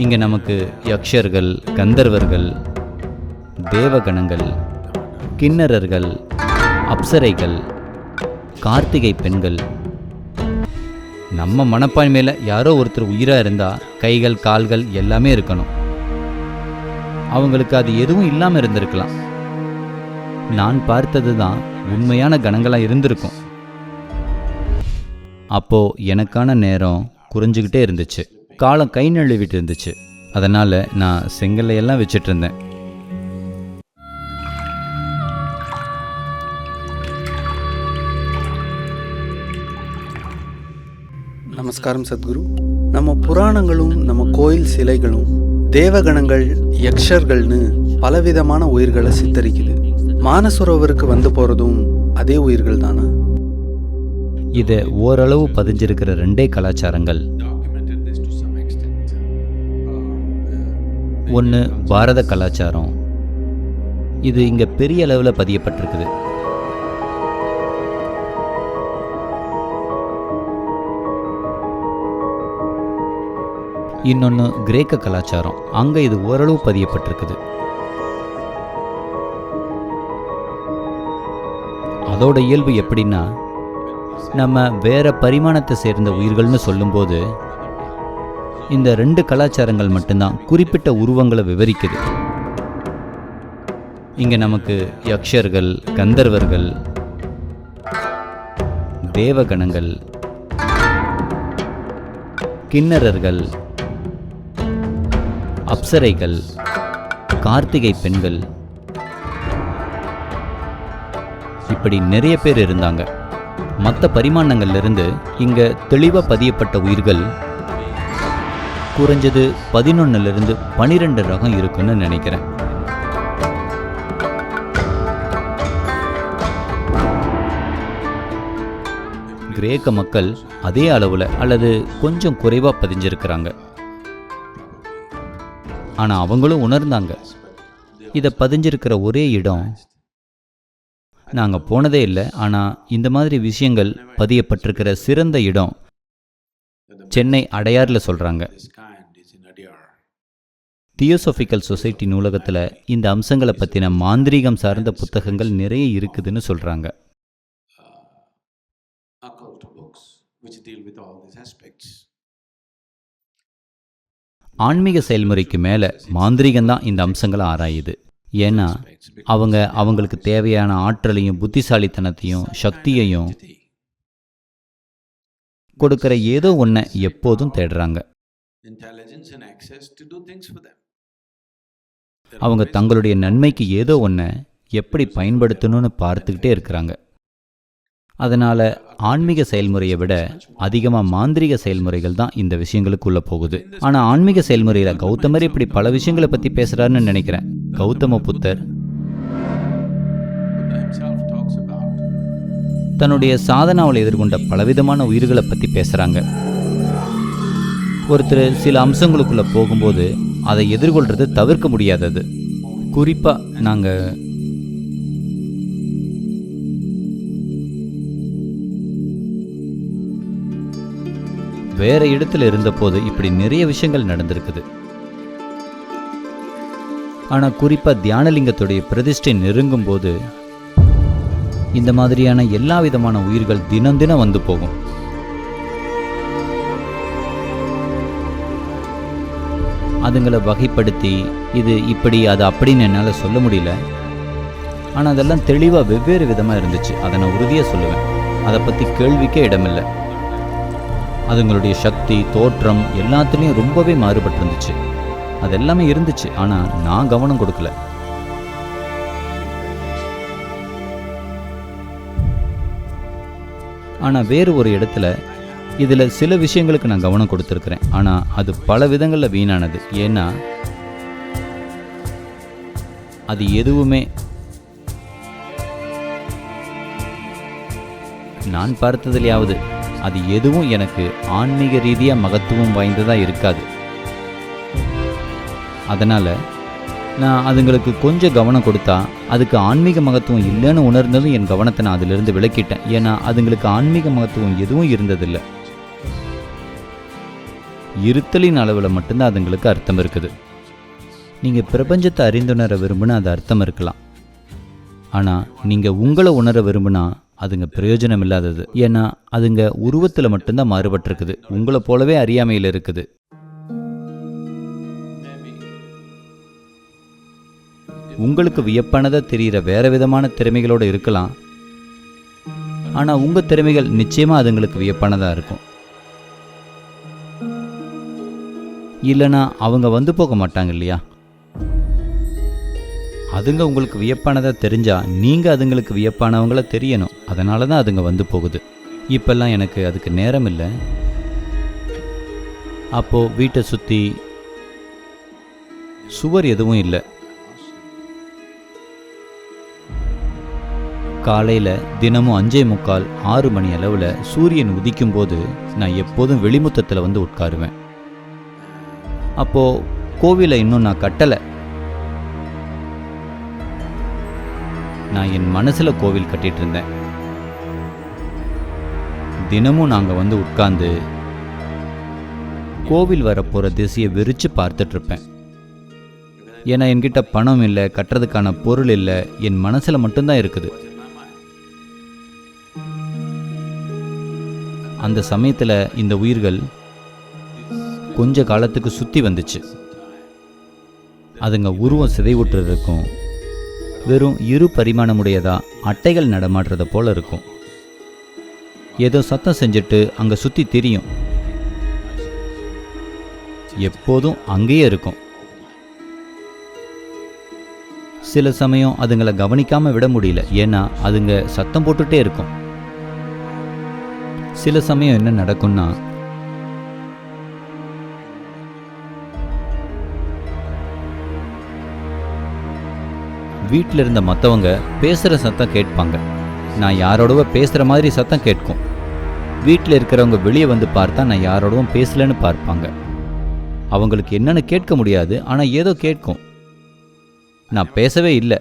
இங்கே நமக்கு யக்ஷர்கள் கந்தர்வர்கள் தேவகணங்கள் கிண்ணறர்கள் அப்சரைகள் கார்த்திகை பெண்கள். நம்ம மனப்பான்மையில் யாரோ ஒருத்தர் உயிராக இருந்தால் கைகள் கால்கள் எல்லாமே இருக்கணும். அவங்களுக்கு அது எதுவும் இல்லாமல் இருந்திருக்கலாம். நான் பார்த்தது தான் உண்மையான கணங்களாக இருந்திருக்கும். அப்போது எனக்கான நேரம் குறைஞ்சிக்கிட்டே இருந்துச்சு. காலம் கை நழுவிட்டு இருந்துச்சு அதனால் நான் செங்கல்லை எல்லாம் வச்சிட்டு இருந்தேன் நமஸ்காரம் சத்குரு. நம்ம புராணங்களும் நம்ம கோயில் சிலைகளும் தேவகணங்கள் யக்ஷர்கள்னு பலவிதமான உயிர்களை சித்தரிக்குது. மானசரோவருக்கு வந்து போகிறதும் அதே உயிர்கள் தானா இதை ஓரளவு பதிஞ்சிருக்கிற ரெண்டே கலாச்சாரங்கள். ஒன்று பாரத கலாச்சாரம். இது இங்கே பெரிய அளவில் பதியப்பட்டிருக்குது. இன்னொன்று கிரேக்க கலாச்சாரம். அங்கே இது ஓரளவு பதியப்பட்டிருக்குது. அதோட இயல்பு எப்படின்னா நம்ம வேறு பரிமாணத்தை சேர்ந்த உயிர்கள்னு சொல்லும்போது இந்த ரெண்டு கலாச்சாரங்கள் மட்டும்தான் குறிப்பிட்ட உருவங்களை விவரிக்குது. இங்க நமக்கு யக்ஷர்கள் கந்தர்வர்கள் தேவகணங்கள் கிண்ணறர்கள் அப்சரைகள் கார்த்திகை பெண்கள். இப்படி நிறைய பேர் இருந்தாங்க. மற்ற பரிமாணங்கள்லேருந்து இங்கே இங்க பதியப்பட்ட உயிர்கள் குறைஞ்சது பதினொன்னுலேருந்து பனிரெண்டு ரகம் இருக்குன்னு நினைக்கிறேன். கிரேக்க மக்கள் அதே அளவில் அல்லது கொஞ்சம் குறைவாக பதிஞ்சிருக்கிறாங்க. ஆனால் அவங்களும் உணர்ந்தாங்க. இதை பதிஞ்சிருக்கிற ஒரே இடம் நாங்கள் போனதே இல்லை. ஆனால் இந்த மாதிரி விஷயங்கள் பதியப்பட்டிருக்கிற சிறந்த இடம் சென்னை அடையார்ல Adyar. தியோசோஃபிக்கல் சொசைட்டி நூலகத்தில் இந்த அம்சங்களை பற்றின மாந்திரீகம் சார்ந்த புத்தகங்கள் நிறைய இருக்குதுன்னு சொல்கிறாங்க uh. ஆன்மீக செயல்முறைக்கு மேலே மாந்திரீகம் தான் இந்த அம்சங்களை ஆராயுது ஏன்னா அவங்க அவங்களுக்கு தேவையான ஆற்றலையும் புத்திசாலித்தனத்தையும் சக்தியையும் கொடுக்கிற ஏதோ ஒன்றை எப்போதும் தேடுறாங்க. அவங்க தங்களுடைய நன்மைக்கு ஏதோ ஒன்றை எப்படி பயன்படுத்தணும்னு பார்த்துக்கிட்டே இருக்கிறாங்க. அதனால் ஆன்மீக செயல்முறையை விட அதிகமாக மாந்திரீக செயல்முறைகள் தான் இந்த விஷயங்களுக்குள்ள போகுது. ஆனால் ஆன்மீக செயல்முறையில் கௌதமர் இப்படி பல விஷயங்களை பற்றி பேசுகிறாருன்னு நினைக்கிறேன். கௌதம புத்தர் தன்னுடைய சாதனாவில் எதிர்கொண்ட பலவிதமான உயிர்களை பற்றி பேசுகிறாங்க ஒருத்தர் சில அம்சங்களுக்குள்ள போகும்போது அதை எதிர்கொள்றது தவிர்க்க முடியாதது. குறிப்பாக நாங்கள் வேற இடத்துல இருந்தபோது இப்படி நிறைய விஷயங்கள் நடந்திருக்குது. ஆனால் குறிப்பாக தியானலிங்கத்துடைய பிரதிஷ்டை நெருங்கும் போது இந்த மாதிரியான எல்லா விதமான உயிர்கள் தினம் தினம் வந்து போகும். அதுங்களை வகைப்படுத்தி இது இப்படி அது அப்படின்னு என்னால் சொல்ல முடியல. ஆனால் அதெல்லாம் தெளிவாக வெவ்வேறு விதமாக இருந்துச்சு. அதை நான் உறுதியாக சொல்லுவேன். அதை பற்றி கேள்விக்கே இடமில்லை. அதுங்களுடைய சக்தி தோற்றம் எல்லாத்துலேயும் ரொம்பவே மாறுபட்டிருந்துச்சு. அது எல்லாமே இருந்துச்சு. ஆனால் நான் கவனம் கொடுக்கல. ஆனால் வேறு ஒரு இடத்துல இதில் சில விஷயங்களுக்கு நான் கவனம் கொடுத்துருக்குறேன். ஆனால் அது பல விதங்களில் வீணானது. ஏன்னா அது எதுவுமே நான் பார்த்ததுலையாவது அது எதுவும் எனக்கு ஆன்மீக ரீதியாக மகத்துவம் வாய்ந்ததாக இருக்காது. அதனால் நான் அதுங்களுக்கு கொஞ்சம் கவனம் கொடுத்தா அதுக்கு ஆன்மீக மகத்துவம் இல்லைன்னு உணர்ந்ததும் என் கவனத்தை நான் அதிலிருந்து விளக்கிட்டேன் ஏன்னா அதுங்களுக்கு ஆன்மீக மகத்துவம் எதுவும் இருந்ததில்லை. இருத்தலின் அளவில் மட்டும்தான் அதுங்களுக்கு அர்த்தம் இருக்குது. நீங்கள் பிரபஞ்சத்தை அறிந்துணர விரும்புனா அது அர்த்தம் இருக்கலாம். ஆனால் நீங்கள் உங்களை உணர விரும்புனா அதுங்க பிரயோஜனம் இல்லாதது. ஏன்னா அதுங்க உருவத்தில் மட்டும்தான் மாறுபட்டிருக்குது. உங்களை போலவே அறியாமையில் இருக்குது. உங்களுக்கு வியப்பானதாக தெரிகிற வேற விதமான திறமைகளோடு இருக்கலாம். ஆனால் உங்கள் திறமைகள் நிச்சயமாக அதுங்களுக்கு வியப்பானதாக இருக்கும். இல்லைனா அவங்க வந்து போக மாட்டாங்க இல்லையா? அதுங்க உங்களுக்கு வியப்பானதாக தெரிஞ்சா நீங்கள் அதுங்களுக்கு வியப்பானவங்கள தெரியணும். அதனால தான் அதுங்க வந்து போகுது. இப்பெல்லாம் எனக்கு அதுக்கு நேரம் இல்லை. அப்போது வீட்டை சுற்றி சுவர் எதுவும் இல்லை. காலையில் தினமும் அஞ்சே முக்கால் ஆறு மணி அளவில் சூரியன் உதிக்கும் போது நான் எப்போதும் வெளிமுத்தத்தில் வந்து உட்காருவேன். அப்போது கோவிலை இன்னும் நான் கட்டலை. நான் என் மனசில் கோவில் கட்டிட்டு இருந்தேன். தினமும் நாங்கள் வந்து உட்கார்ந்து கோவில் வரப்போகிற திசையை விரித்து பார்த்துட்ருப்பேன் ஏன்னா என்கிட்ட பணம் இல்லை கட்டுறதுக்கான பொருள் இல்லை என் மனசில் மட்டும்தான் இருக்குது. அந்த சமயத்தில் இந்த உயிர்கள் கொஞ்ச காலத்துக்கு சுற்றி வந்துச்சு. அதுங்க உருவம் சிதைவுற்றுறதுக்கும் வெறும் இரு பரிமாணமுடையதா அட்டைகள் நடமாடுறத போல இருக்கும். ஏதோ சத்தம் செஞ்சுட்டு அங்கே சுற்றி திரியும். எப்போதும் அங்கேயே இருக்கும். சில சமயம் அதுங்களை கவனிக்காமல் விட முடியல. ஏன்னா அதுங்க சத்தம் போட்டுகிட்டே இருக்கும். சில சமயம் என்ன நடக்கும்னா வீட்டில் இருந்த மற்றவங்க பேசுகிற சத்தம் கேட்பாங்க. நான் யாரோடவோ பேசுகிற மாதிரி சத்தம் கேட்கும். வீட்டில் இருக்கிறவங்க வெளியே வந்து பார்த்தா நான் யாரோடவும் பேசலன்னு பார்ப்பாங்க. அவங்களுக்கு என்னன்னு கேட்க முடியாது ஆனால் ஏதோ கேட்கும். நான் பேசவே இல்லை.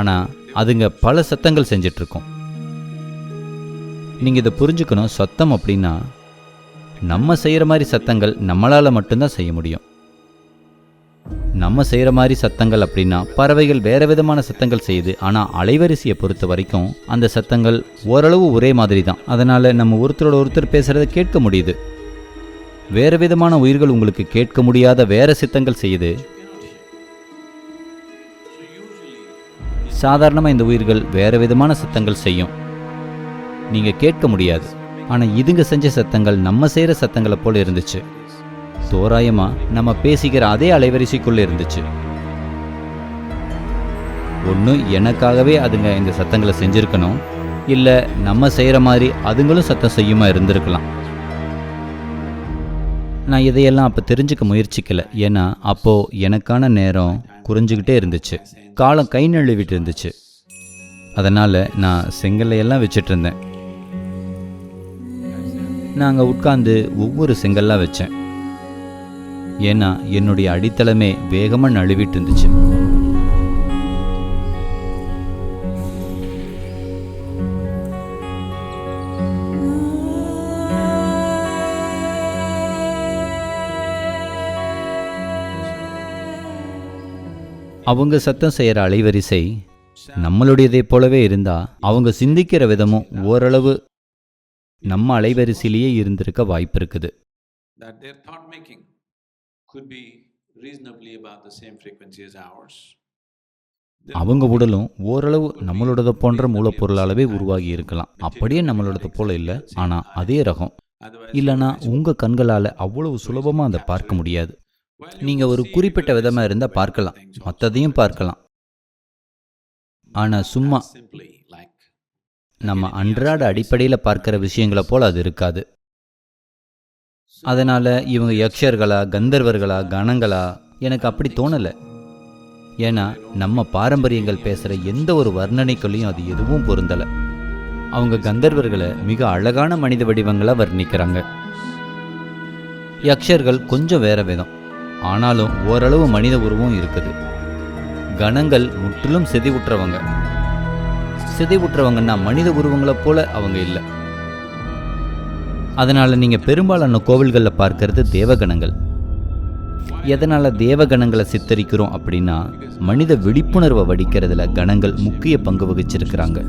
ஆனால் அதுங்க பல சத்தங்கள் செஞ்சிட்ருக்கோம். நீங்கள் இதை புரிஞ்சுக்கணும். சத்தம் அப்படின்னா நம்ம செய்கிற மாதிரி சத்தங்கள் நம்மளால் மட்டும்தான் செய்ய முடியும். நம்ம செய்கிற மாதிரி சத்தங்கள் அப்படின்னா பறவைகள் வேறு விதமான சத்தங்கள் செய்யுது. ஆனால் அலைவரிசையை பொறுத்த வரைக்கும் அந்த சத்தங்கள் ஓரளவு ஒரே மாதிரி தான். அதனால் நம்ம ஒருத்தரோட ஒருத்தர் பேசுகிறத கேட்க முடியுது. வேறு விதமான உயிர்கள் உங்களுக்கு கேட்க முடியாத வேறு சித்தங்கள் செய்யுது. சாதாரணமாக இந்த உயிர்கள் வேறு விதமான சத்தங்கள் செய்யும். நீங்கள் கேட்க முடியாது. ஆனால் இதுங்க செஞ்ச சத்தங்கள் நம்ம செய்கிற சத்தங்களை போல இருந்துச்சு. தோராயமாக நம்ம பேசிக்கிற அதே அலைவரிசைக்குள்ளே இருந்துச்சு. ஒன்று எனக்காகவே அதுங்க இந்த சத்தங்களை செஞ்சுருக்கணும். இல்லை நம்ம செய்கிற மாதிரி அதுங்களும் சத்தம் செய்யுமா இருந்திருக்கலாம். நான் இதையெல்லாம் அப்போ தெரிஞ்சுக்க முயற்சிக்கல. ஏன்னா அப்போது எனக்கான நேரம் குறைஞ்சிக்கிட்டே இருந்துச்சு. காலம் கை நழுவிட்டு இருந்துச்சு. அதனால் நான் செங்கல்லையெல்லாம் வச்சுட்டு இருந்தேன். நாங்கள் உட்கார்ந்து ஒவ்வொரு செங்கல்லாம் வச்சேன். ஏன்னா என்னுடைய அடித்தளமே வேகமாக நழுவிட்டு இருந்துச்சு. அவங்க சத்தம் செய்கிற அலைவரிசை நம்மளுடையதை போலவே இருந்தா அவங்க சிந்திக்கிற விதமும் ஓரளவு நம்ம அலைவரிசையிலேயே இருந்திருக்க வாய்ப்பு இருக்குது that their thought making could be reasonably about the same frequency as ours. Their அவங்க உடலும் ஓரளவு நம்மளோடத போன்ற மூலப்பொருளாலவே உருவாகி இருக்கலாம் அப்படியே நம்மளோடது போல இல்லை ஆனால் அதே. ரகம் இல்லைனா உங்கள் கண்களால் அவ்வளவு சுலபமாக அதை பார்க்க முடியாது நீங்கள் ஒரு குறிப்பிட்ட விதமாக இருந்தால் பார்க்கலாம். மற்றதையும் பார்க்கலாம் ஆனால் சும்மா நம்ம அன்றாட அடிப்படையில். பார்க்குற விஷயங்களை போல் அது இருக்காது. அதனால் இவங்க யக்ஷர்களா கந்தர்வர்களா கணங்களா எனக்கு அப்படி தோணலை. ஏன்னா நம்ம பாரம்பரியங்கள் பேசுகிற எந்த ஒரு வர்ணனைக்குள்ளேயும் அது எதுவும் பொருந்தலை. அவங்க கந்தர்வர்களை மிக அழகான மனித வடிவங்களா வர்ணிக்கிறாங்க. யக்ஷர்கள் கொஞ்சம் வேற விதம். ஆனாலும் ஓரளவு மனித உருவம் இருக்குது. கணங்கள் முற்றிலும் சிதைவுற்றவங்க. சிதைவுற்றவங்கன்னா மனித உருவங்களை போல அவங்க இல்லை. அதனால் நீங்கள் பெரும்பாலான கோவில்களில் பார்க்கறது தேவகணங்கள். எதனால் தேவகணங்களை சித்தரிக்கிறோம் அப்படின்னா மனித விழிப்புணர்வை வடிக்கிறதுல கணங்கள் முக்கிய பங்கு வகிச்சிருக்கிறாங்க.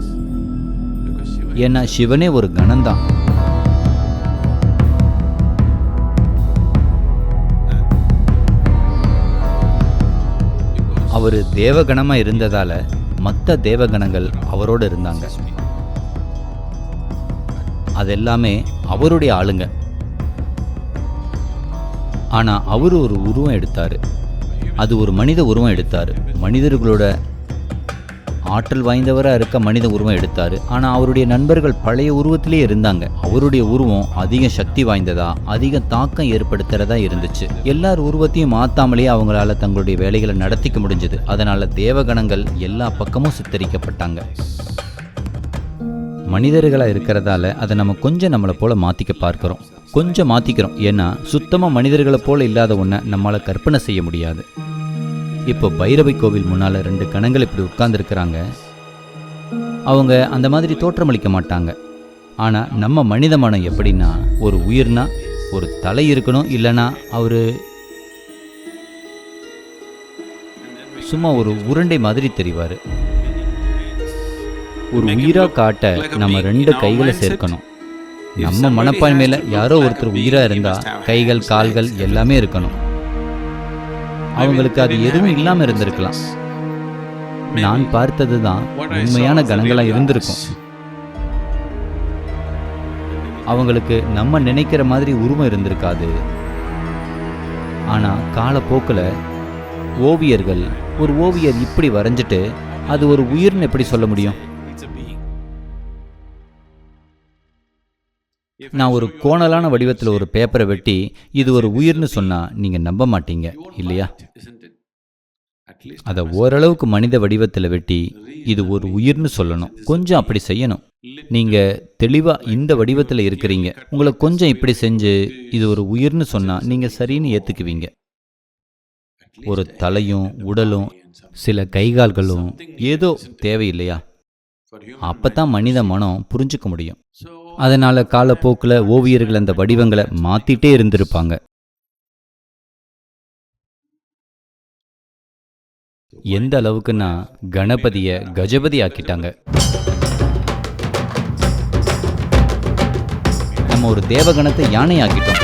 ஏன்னா சிவனே ஒரு கணம்தான் அவர் தேவகணமாக இருந்ததால் மற்ற தேவகணங்கள் அவரோடு இருந்தாங்க. அதெல்லாமே அவருடைய ஆளுங்க. ஆனால் அவர் ஒரு உருவம் எடுத்தார். அது ஒரு மனித உருவம் எடுத்தார். மனிதர்களோட ஆற்றல் வாய்ந்தவராக இருக்க மனித உருவம் எடுத்தார். ஆனால் அவருடைய நண்பர்கள் பழைய உருவத்திலே இருந்தாங்க. அவருடைய உருவம் அதிக சக்தி வாய்ந்ததா அதிக தாக்கம் ஏற்படுத்துறதா இருந்துச்சு. எல்லார் உருவத்தையும் மாத்தாமலே அவங்களால தங்களுடைய வேலைகளை நடத்திக்க முடிஞ்சது. அதனால தேவகணங்கள் எல்லா பக்கமும் சித்தரிக்கப்பட்டாங்க. மனிதர்களாக இருக்கிறதால அதை நம்ம கொஞ்சம் நம்மளை போல மாற்றிக்க பார்க்குறோம். கொஞ்சம் மாற்றிக்கிறோம் ஏன்னா சுத்தமாக மனிதர்களை போல இல்லாத ஒன்றை நம்மளால் கற்பனை செய்ய முடியாது. இப்போ பைரவை கோவில் முன்னால் ரெண்டு கணங்கள் இப்படி உட்கார்ந்துருக்கிறாங்க. அவங்க அந்த மாதிரி தோற்றமளிக்க மாட்டாங்க. ஆனால் நம்ம மனித மனம் எப்படின்னா ஒரு உயிர்னா ஒரு தலை இருக்கணும் இல்லைன்னா அவர் சும்மா ஒரு உருண்டை மாதிரி தெரிவார். ஒரு உயிராக காட்ட நம்ம ரெண்டு கைகளை சேர்க்கணும். நம்ம மனப்பான்மையில் யாரோ ஒருத்தர் உயிராக இருந்தால் கைகள் கால்கள் எல்லாமே இருக்கணும். அவங்களுக்கு அது எதுவும் இல்லாம இருந்திருக்கலாம். நான் பார்த்தது தான் உண்மையான கணங்களா இருந்திருக்கும். அவங்களுக்கு நம்ம நினைக்கிற மாதிரி உருவம் இருந்திருக்காது. ஆனா காலப்போக்கில் ஓவியர்கள் ஒரு ஓவியர் இப்படி வரைஞ்சிட்டு அது ஒரு உயிர்னு எப்படி சொல்ல முடியும்? நான் ஒரு கோணலான வடிவத்தில் ஒரு பேப்பரை வெட்டி இது ஒரு உயிர்னு சொன்னா நீங்க நம்ப மாட்டீங்க இல்லையா? அதை ஓரளவுக்கு மனித வடிவத்தில் வெட்டி இது ஒரு உயிர்னு சொல்லணும். கொஞ்சம் அப்படி செய்யணும். நீங்க தெளிவா இந்த வடிவத்தில் இருக்கிறீங்க. உங்களை கொஞ்சம் இப்படி செஞ்சு இது ஒரு உயிர்னு சொன்னா நீங்க சரின்னு ஏத்துக்குவீங்க. ஒரு தலையும் உடலும் சில கைகால்களும் ஏதோ தேவையில்லையா? அப்போ தான் அப்பதான் மனித மனம் புரிஞ்சுக்க முடியும். அதனால காலப்போக்கில் ஓவியர்கள் அந்த வடிவங்களை மாத்திட்டே இருந்திருப்பாங்க. எந்த அளவுக்குன்னா கணபதிய கஜபதி ஆக்கிட்டாங்க. நம்ம ஒரு தேவகணத்தை யானை ஆக்கிட்டோம்.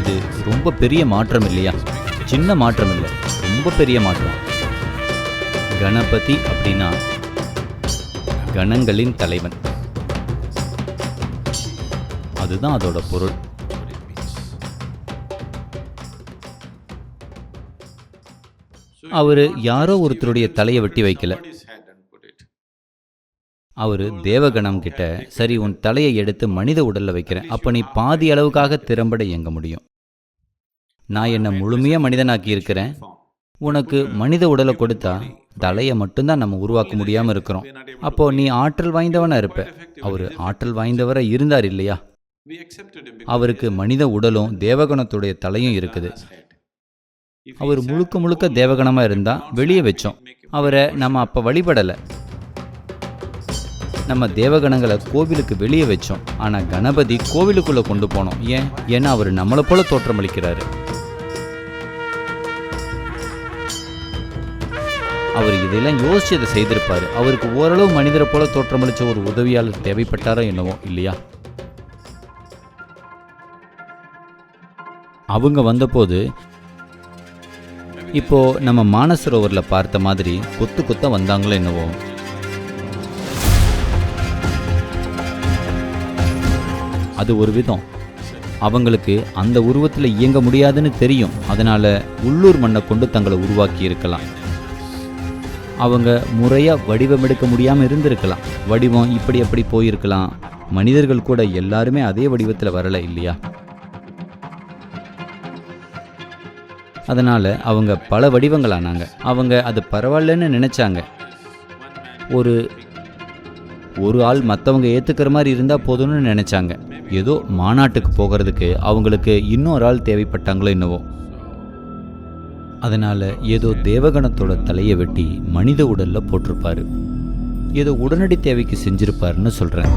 இது ரொம்ப பெரிய மாற்றம் இல்லையா? சின்ன மாற்றம் இல்லை ரொம்ப பெரிய மாற்றம். கணபதி அப்படின்னா கணங்களின் தலைவன். அதுதான் அதோட பொருள். அவர் யாரோ ஒருத்தருடைய தலையை வெட்டி வைக்கல. அவர் தேவகணம் கிட்ட சரி உன் தலையை எடுத்து மனித உடல்ல வைக்கிறேன். அப்ப நீ பாதி அளவுக்காக திறம்பட இயங்க முடியும். நான் என்ன முழுமையா மனிதனாக்கி இருக்கிறேன். உனக்கு மனித உடலை கொடுத்தா தலையை மட்டும்தான் நம்ம உருவாக்க முடியாம இருக்கிறோம். அப்போ நீ ஆற்றல் வாய்ந்தவனா இருப்ப. அவர் ஆற்றல் வாய்ந்தவரா இருந்தார் இல்லையா? அவருக்கு மனித உடலும் தேவகணத்துடைய தலையும் இருக்குது. அவர் முழுக்க முழுக்க தேவகணமா இருந்தா வெளியே வச்சோம். அவரை நம்ம அப்ப வழிபடல. நம்ம தேவகணங்களை கோவிலுக்கு வெளியே வச்சோம். ஆனா கணபதி கோவிலுக்குள்ள கொண்டு போனோம். ஏன்? ஏன்னா அவர் நம்மளை போல தோற்றமளிக்கிறாரு. அவர் இதெல்லாம் யோசிச்சு அதை செய்திருப்பாரு. அவருக்கு ஓரளவு மனிதரை போல தோற்றமளிச்ச ஒரு உதவியாளர் தேவைப்பட்டாரோ என்னவோ இல்லையா? அவங்க வந்தபோது இப்போ நம்ம மானசரோவரில் பார்த்த மாதிரி கொத்து கொத்த வந்தாங்களோ என்னவோ? அது ஒரு விதம். அவங்களுக்கு அந்த உருவத்தில் இயங்க முடியாதுன்னு தெரியும். அதனால உள்ளூர் மண்ணை கொண்டு தங்களை உருவாக்கி இருக்கலாம். அவங்க முறையாக வடிவம் எடுக்க முடியாமல் இருந்திருக்கலாம். வடிவம் இப்படி அப்படி போயிருக்கலாம். மனிதர்கள் கூட எல்லாருமே அதே வடிவத்தில் வரலை இல்லையா? அதனால் அவங்க பல வடிவங்களானாங்க. அவங்க அது பரவாயில்லன்னு நினச்சாங்க. ஒரு ஒரு ஆள் மற்றவங்க ஏற்றுக்கிற மாதிரி இருந்தால் போதும்னு நினச்சாங்க. ஏதோ மாநாட்டுக்கு போகிறதுக்கு அவங்களுக்கு இன்னொரு ஆள் தேவைப்பட்டாங்களோ என்னவோ. அதனால் ஏதோ தேவகணத்தோட தலையை வெட்டி மனித உடலில் போட்டிருப்பாரு. ஏதோ உடனடி தேவைக்கு செஞ்சுருப்பாருன்னு சொல்கிறேன்